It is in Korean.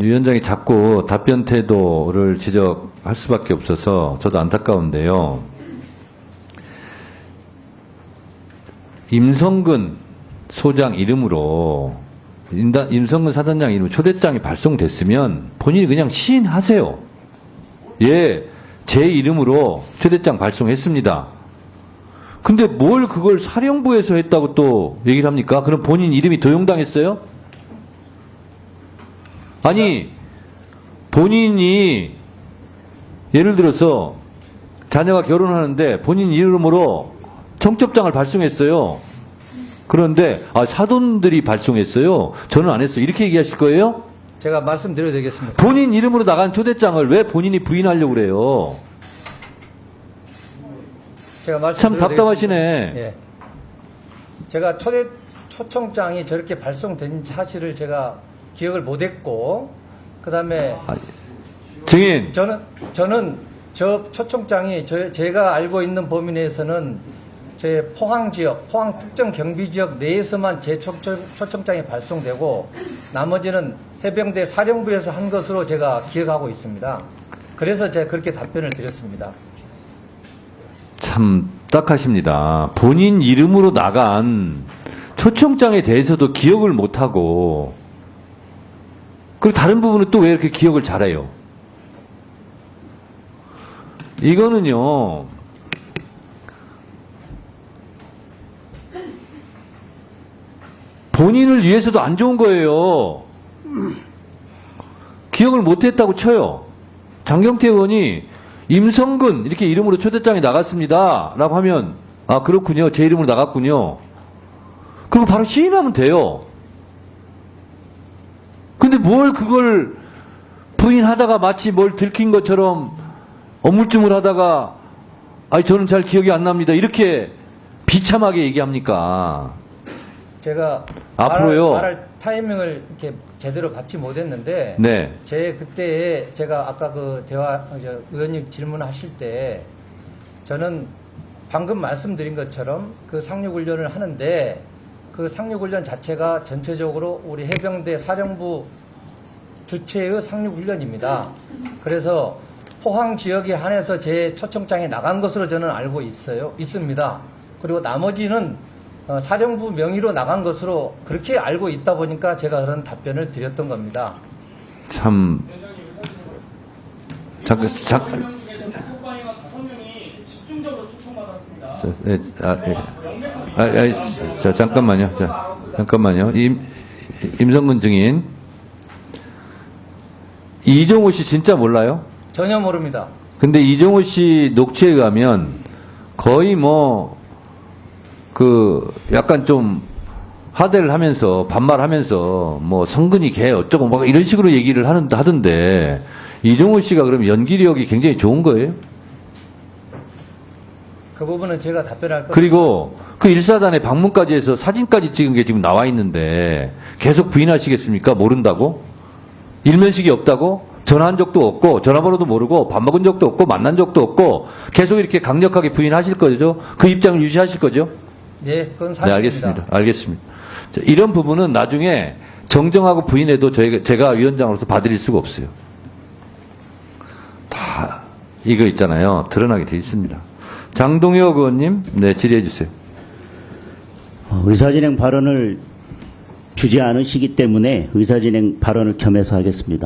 위원장이 자꾸 답변 태도를 지적할 수밖에 없어서 저도 안타까운데요. 임성근 소장 이름으로 임성근 사단장 이름 초대장이 발송됐으면 본인이 그냥 시인하세요. 예, 제 이름으로 초대장 발송했습니다. 근데 뭘 그걸 사령부에서 했다고 또 얘기를 합니까? 그럼 본인 이름이 도용당했어요? 아니, 본인이 예를 들어서 자녀가 결혼하는데 본인 이름으로 청첩장을 발송했어요. 그런데 아, 사돈들이 발송했어요. 저는 안 했어요. 이렇게 얘기하실 거예요? 제가 말씀드려도 되겠습니까? 본인 이름으로 나간 초대장을 왜 본인이 부인하려고 그래요? 제가 말씀드려도 참 답답하시네. 예. 제가 초대 초청장이 저렇게 발송된 사실을 제가 기억을 못했고 그다음에 아, 증인, 저는 저는 저 초청장이 저 제가 알고 있는 범위 내에서는 제 포항 지역, 포항 특정 경비 지역 내에서만 제 초청, 초청 장이 발송되고 나머지는 해병대 사령부에서 한 것으로 제가 기억하고 있습니다. 그래서 제가 그렇게 답변을 드렸습니다. 참 딱하십니다. 본인 이름으로 나간 초청장에 대해서도 기억을 못하고 그리고 다른 부분은 또 왜 이렇게 기억을 잘해요? 이거는요. 본인을 위해서도 안 좋은 거예요. 기억을 못했다고 쳐요. 장경태 의원이 임성근 이렇게 이름으로 초대장이 나갔습니다. 라고 하면 아 그렇군요. 제 이름으로 나갔군요. 그리고 바로 시인하면 돼요. 근데 뭘 그걸 부인하다가 마치 뭘 들킨 것처럼 어물쭈물 하다가 아니 저는 잘 기억이 안 납니다. 이렇게 비참하게 얘기합니까? 제가 앞으로요. 말할, 말할 타이밍을 이렇게 제대로 받지 못했는데 네. 제 그때 제가 아까 그 대화 의원님 질문하실 때 저는 방금 말씀드린 것처럼 그 상륙 훈련을 하는데 그 상륙훈련 자체가 전체적으로 우리 해병대 사령부 주체의 상륙훈련입니다. 그래서 포항 지역에 한해서 제 초청장에 나간 것으로 저는 알고 있어요. 있습니다. 그리고 나머지는 어, 사령부 명의로 나간 것으로 그렇게 알고 있다 보니까 제가 그런 답변을 드렸던 겁니다. 참 잠깐 잠깐. 저, 예, 아, 예. 아, 아, 자, 잠깐만요. 자, 잠깐만요. 임, 임성근 증인. 이종호 씨 진짜 몰라요? 전혀 모릅니다. 근데 이종호 씨 녹취에 가면 거의 뭐, 그, 약간 좀 하대를 하면서, 반말하면서, 뭐, 성근이 개 어쩌고, 막 이런 식으로 얘기를 하는, 하던데, 이종호 씨가 그럼 연기력이 굉장히 좋은 거예요? 그 부분은 제가 답변할 것 그리고 그 일사단의 방문까지 해서 사진까지 찍은 게 지금 나와 있는데 계속 부인하시겠습니까? 모른다고? 일면식이 없다고? 전화한 적도 없고 전화번호도 모르고 밥 먹은 적도 없고 만난 적도 없고 계속 이렇게 강력하게 부인하실 거죠? 그 입장을 유지하실 거죠? 네, 그건 네, 사실입니다. 알겠습니다. 알겠습니다. 자, 이런 부분은 나중에 정정하고 부인해도 저희가, 제가 위원장으로서 봐드릴 수가 없어요. 다 이거 있잖아요. 드러나게 돼 있습니다. 장동혁 의원님, 네, 질의해 주세요. 어, 의사진행 발언을 주지 않으시기 때문에 의사진행 발언을 겸해서 하겠습니다.